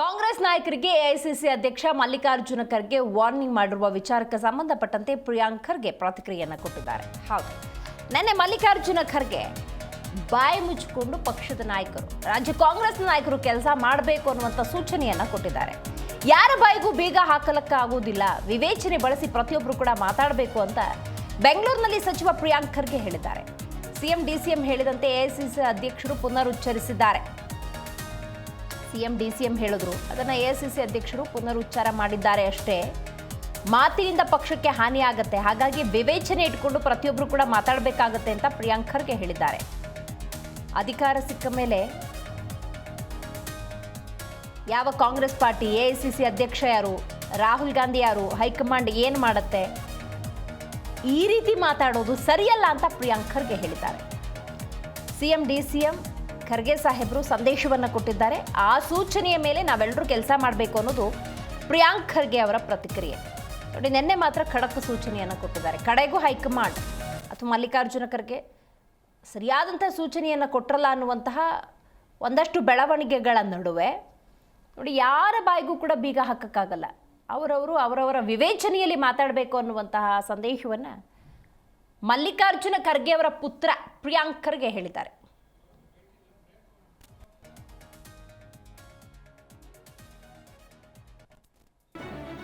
ಕಾಂಗ್ರೆಸ್ ನಾಯಕರಿಗೆ ಎಐಸಿಸಿ ಅಧ್ಯಕ್ಷ ಮಲ್ಲಿಕಾರ್ಜುನ ಖರ್ಗೆ ವಾರ್ನಿಂಗ್ ಮಾಡಿರುವ ವಿಚಾರಕ್ಕೆ ಸಂಬಂಧಪಟ್ಟಂತೆ ಪ್ರಿಯಾಂಕ್ ಖರ್ಗೆ ಪ್ರತಿಕ್ರಿಯೆಯನ್ನು ಕೊಟ್ಟಿದ್ದಾರೆ. ಹೌದು. ನಿನ್ನೆ ಮಲ್ಲಿಕಾರ್ಜುನ ಖರ್ಗೆ ಬಾಯಿ ಮುಚ್ಚಿಕೊಂಡು ಪಕ್ಷದ ನಾಯಕರು, ರಾಜ್ಯ ಕಾಂಗ್ರೆಸ್ ನಾಯಕರು ಕೆಲಸ ಮಾಡಬೇಕು ಅನ್ನುವಂಥ ಸೂಚನೆಯನ್ನ ಕೊಟ್ಟಿದ್ದಾರೆ. ಯಾರ ಬಾಯಿಗೂ ಬೀಗ ಹಾಕಲಕ್ಕಾಗುವುದಿಲ್ಲ, ವಿವೇಚನೆ ಬಳಸಿ ಪ್ರತಿಯೊಬ್ಬರು ಕೂಡ ಮಾತಾಡಬೇಕು ಅಂತ ಬೆಂಗಳೂರಿನಲ್ಲಿ ಸಚಿವ ಪ್ರಿಯಾಂಕ್ ಖರ್ಗೆ ಹೇಳಿದ್ದಾರೆ. ಸಿಎಂ, ಡಿಸಿಎಂ ಹೇಳಿದಂತೆ ಎಐಸಿಸಿ ಅಧ್ಯಕ್ಷರು ಪುನರುಚ್ಚರಿಸಿದ್ದಾರೆ. ಸಿಎಂ, ಡಿಸಿಎಂ ಹೇಳಿದ್ರು. ಅದನ್ನು ಎಐಸಿಸಿ ಅಧ್ಯಕ್ಷರು ಪುನರುಚ್ಚಾರ ಮಾಡಿದ್ದಾರೆ ಅಷ್ಟೇ. ಮಾತಿನಿಂದ ಪಕ್ಷಕ್ಕೆ ಹಾನಿ ಆಗತ್ತೆ. ಹಾಗಾಗಿ ವಿವೇಚನೆ ಇಟ್ಕೊಂಡು ಪ್ರತಿಯೊಬ್ಬರು ಕೂಡ ಮಾತಾಡಬೇಕಾಗತ್ತೆ ಅಂತ ಪ್ರಿಯಾಂಕ್ ಖರ್ಗೆ ಹೇಳಿದ್ದಾರೆ. ಅಧಿಕಾರ ಸಿಕ್ಕ ಮೇಲೆ ಯಾವ ಕಾಂಗ್ರೆಸ್ ಪಾರ್ಟಿ ಎಐಸಿಸಿ ಅಧ್ಯಕ್ಷ ಯಾರು, ರಾಹುಲ್ ಗಾಂಧಿ ಯಾರು, ಹೈಕಮಾಂಡ್ ಏನು ಮಾಡುತ್ತೆ, ಈ ರೀತಿ ಮಾತಾಡೋದು ಸರಿಯಲ್ಲ ಅಂತ ಪ್ರಿಯಾಂಕ್ ಖರ್ಗೆ ಹೇಳಿದ್ದಾರೆ. ಸಿಎಂ ಡಿ ಸಿಎಂ ಖರ್ಗೆ ಸಾಹೇಬರು ಸಂದೇಶವನ್ನು ಕೊಟ್ಟಿದ್ದಾರೆ. ಆ ಸೂಚನೆಯ ಮೇಲೆ ನಾವೆಲ್ಲರೂ ಕೆಲಸ ಮಾಡಬೇಕು ಅನ್ನೋದು ಪ್ರಿಯಾಂಕ್ ಖರ್ಗೆ ಅವರ ಪ್ರತಿಕ್ರಿಯೆ. ನೋಡಿ, ನಿನ್ನೆ ಮಾತ್ರ ಖಡಕ್ ಸೂಚನೆಯನ್ನು ಕೊಟ್ಟಿದ್ದಾರೆ. ಕಡೆಗೂ ಹೈಕಮಾಂಡ್ ಅಥವಾ ಮಲ್ಲಿಕಾರ್ಜುನ ಖರ್ಗೆ ಸರಿಯಾದಂಥ ಸೂಚನೆಯನ್ನು ಕೊಟ್ಟರಲ್ಲ ಅನ್ನುವಂತಹ ಒಂದಷ್ಟು ಬೆಳವಣಿಗೆಗಳ ನಡುವೆ ನೋಡಿ, ಯಾರ ಬಾಯಿಗೂ ಕೂಡ ಬೀಗ ಹಾಕೋಕ್ಕಾಗಲ್ಲ. ಅವರವರು ಅವರವರ ವಿವೇಚನೆಯಲ್ಲಿ ಮಾತಾಡಬೇಕು ಅನ್ನುವಂತಹ ಸಂದೇಶವನ್ನು ಮಲ್ಲಿಕಾರ್ಜುನ ಖರ್ಗೆ ಅವರ ಪುತ್ರ ಪ್ರಿಯಾಂಕ್ ಖರ್ಗೆ ಹೇಳಿದ್ದಾರೆ.